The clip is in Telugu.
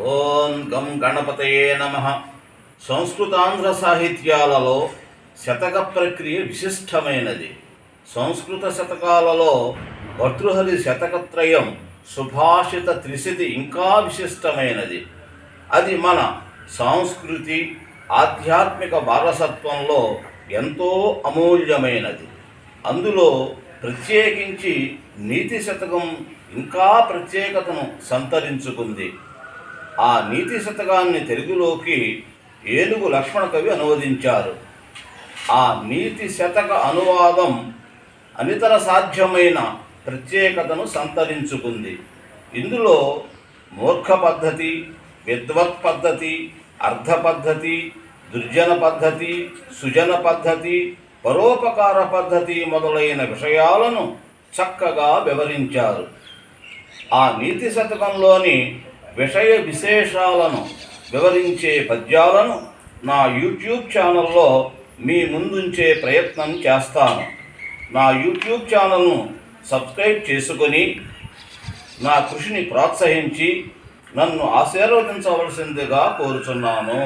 ఓం గం గణపతయే నమ. సంస్కృతాంధ్ర సాహిత్యాలలో శతక ప్రక్రియ విశిష్టమైనది. సంస్కృత శతకాలలో భర్తృహరి శతకత్రయం సుభాషిత త్రిశతి ఇంకా విశిష్టమైనది. అది మన సంస్కృతి ఆధ్యాత్మిక వారసత్వంలో ఎంతో అమూల్యమైనది. అందులో ప్రత్యేకించి నీతి శతకం ఇంకా ప్రత్యేకతను సంతరించుకుంది. ఆ నీతి శతకాన్ని తెలుగులోకి ఏనుగు లక్ష్మణ కవి అనువదించారు. ఆ నీతి శతక అనువాదం అనితర సాధ్యమైన ప్రత్యేకతను సంతరించుకుంది. ఇందులో మూర్ఖ పద్ధతి విద్వత్ పద్ధతి అర్ధ పద్ధతి దుర్జన పద్ధతి సుజన పద్ధతి పరోపకార పద్ధతి మొదలైన విషయాలను చక్కగా వివరించారు. ఆ నీతి శతకంలోని విషయ విశేషాలను వివరించే పద్యాలను నా యూట్యూబ్ ఛానల్లో మీ ముందుంచే ప్రయత్నం చేస్తాను. నా యూట్యూబ్ ఛానల్ను సబ్స్క్రైబ్ చేసుకొని నా కృషిని ప్రోత్సహించి నన్ను ఆశీర్వదించవలసిందిగా కోరుచున్నాను.